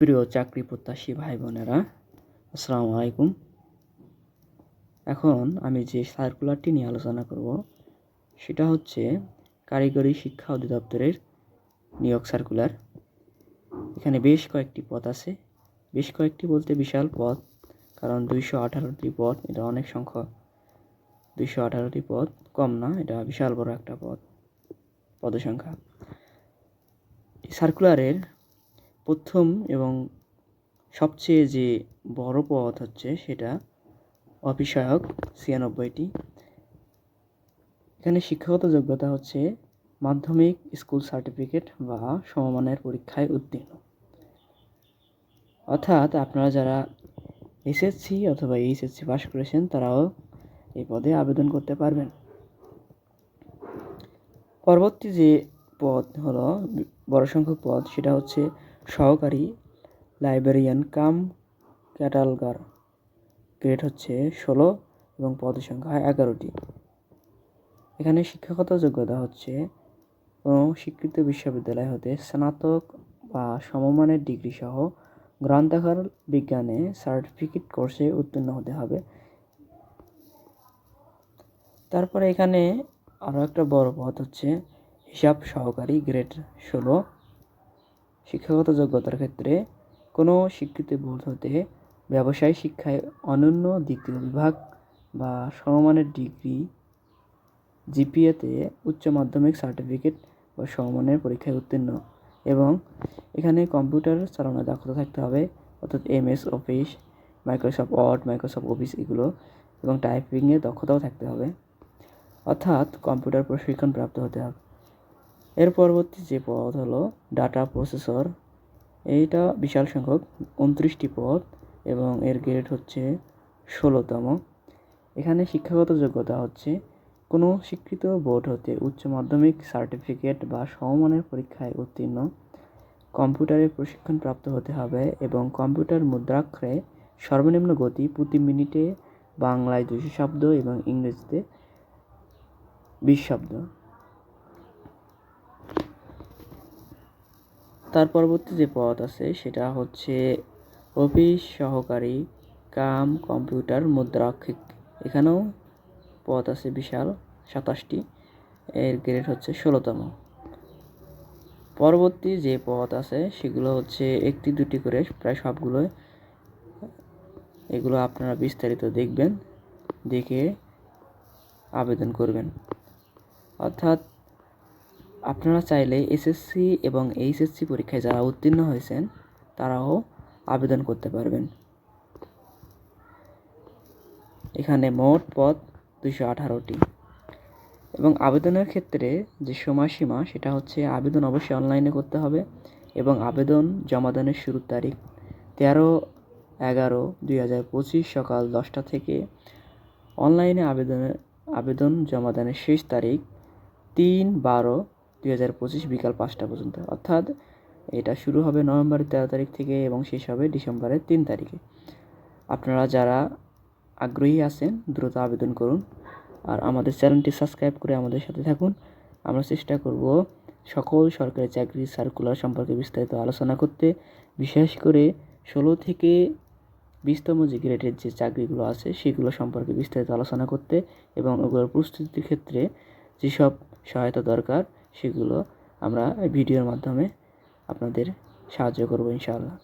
প্রিয় চাকরি প্রত্যাশী ভাই বোনেরা আসসালামু আলাইকুম। এখন আমি যে সার্কুলারটি নিয়ে আলোচনা করব, সেটা হচ্ছে কারিগরি শিক্ষা অধিদপ্তরের নিয়োগ সার্কুলার এখানে বেশ কয়েকটি পদ আছে। বেশ কয়েকটি বলতে বিশাল পদ, কারণ দুইশো আঠারোটি পদ, এটা অনেক সংখ্যা দুইশো আঠারোটি পদ কম না, এটা বিশাল বড় একটা পদ, পদসংখ্যা। সার্কুলারের প্রথম এবং সবচেয়ে যে বড় পদ হচ্ছে সেটা অফিসহায়ক ছিয়ানব্বইটি। এখানে শিক্ষাগত যোগ্যতা হচ্ছে মাধ্যমিক স্কুল সার্টিফিকেট বা সমমানের পরীক্ষায় উত্তীর্ণ। অর্থাৎ আপনারা যারা এসএসসি অথবা এইচএসসি পাস করেছেন তারাও এই পদে আবেদন করতে পারবেন। পরবর্তী যে পদ হলো বড় সংখ্যক পদ সেটা হচ্ছে সহকারী লাইব্রেরিয়ান কাম ক্যাটালগার। গ্রেড হচ্ছে ষোলো এবং পদ সংখ্যা এগারোটি। এখানে শিক্ষাগত যোগ্যতা হচ্ছে কোনো স্বীকৃত বিশ্ববিদ্যালয় হতে স্নাতক বা সমমানের ডিগ্রি সহ গ্রন্থাগার বিজ্ঞানে সার্টিফিকেট কোর্সে উত্তীর্ণ হতে হবে। তারপরে এখানে আরও একটা বড় পদ হচ্ছে হিসাব সহকারী গ্রেড ষোলো। শিক্ষাগত যোগ্যতার ক্ষেত্রে কোনো স্বীকৃতি বোর্ড হতে ব্যবসায় শিক্ষায় অনন্য দ্বিতীয় বিভাগ বা সমমানের ডিগ্রি, জিপিএতে উচ্চ মাধ্যমিক সার্টিফিকেট বা সমমানের পরীক্ষায় উত্তীর্ণ এবং এখানে কম্পিউটার চালানোর দক্ষতা থাকতে হবে, অর্থাৎ MS, Office, Microsoft Word, Microsoft Office এগুলো এবং টাইপিংয়ে দক্ষতাও থাকতে হবে। অর্থাৎ কম্পিউটার প্রশিক্ষণ প্রাপ্ত হতে হবে। এর পরবর্তী যে পদ হলো ডাটা প্রসেসর এইটা বিশাল সংখ্যক, উনত্রিশটি পদ এবং এর গ্রেড হচ্ছে ষোলোতম। এখানে শিক্ষাগত যোগ্যতা হচ্ছে কোনো স্বীকৃত বোর্ড হতে উচ্চ মাধ্যমিক সার্টিফিকেট বা সমমানের পরীক্ষায় উত্তীর্ণ। কম্পিউটারে প্রশিক্ষণ প্রাপ্ত হতে হবে এবং কম্পিউটার মুদ্রাক্ষরে সর্বনিম্ন গতি প্রতি মিনিটে বাংলায় দুশো শব্দ এবং ইংরেজিতে বিশ শব্দ। তার পরবর্তী যে পদ আছে, সেটা হচ্ছে অফিস সহকারী কাম কম্পিউটার মুদ্রাক্ষিক এখানেও পদ আছে বিশাল, সাতাশটি। এর গ্রেড হচ্ছে ষোলোতম। পরবর্তী যে পদ আছে, সেগুলো হচ্ছে একটি, দুটি করে প্রায় সবগুলো, এগুলো আপনারা বিস্তারিত দেখবেন, দেখে আবেদন করবেন। অর্থাৎ আপনারা চাইলে এসএসসি এবং এইচএসসি পরীক্ষায় যারা উত্তীর্ণ হয়েছেন, তারাও আবেদন করতে পারবেন। এখানে মোট পদ দুশো আঠারোটি। এবং আবেদনের ক্ষেত্রে যে সময়সীমা, সেটা হচ্ছে আবেদন অবশ্যই অনলাইনে করতে হবে এবং আবেদন জমাদানের শুরুর তারিখ তেরো এগারো দুই হাজার পঁচিশ সকাল দশটা থেকে অনলাইনে আবেদনের আবেদন জমাদানের শেষ তারিখ তিন বারো দুই হাজার পঁচিশ বিকাল পাঁচটা পর্যন্ত। অর্থাৎ এটা শুরু হবে নভেম্বরের তেরো তারিখ থেকে এবং শেষ হবে ডিসেম্বরের তিন তারিখে। আপনারা যারা আগ্রহী আছেন, দ্রুত আবেদন করুন আর আমাদের চ্যানেলটি সাবস্ক্রাইব করে আমাদের সাথে থাকুন। আমরা চেষ্টা করব সকল সরকারি চাকরি সার্কুলার সম্পর্কে বিস্তারিত আলোচনা করতে। বিশেষ করে ষোলো থেকে বিশতম যে গ্রেডের যে চাকরিগুলো আছে, সেগুলো সম্পর্কে বিস্তারিত আলোচনা করতে এবং ওগুলোর প্রস্তুতির ক্ষেত্রে যেসব সহায়তা দরকার সেগুলো আমরা ভিডিওর মাধ্যমে আপনাদের সাহায্য করব ইনশাআল্লাহ।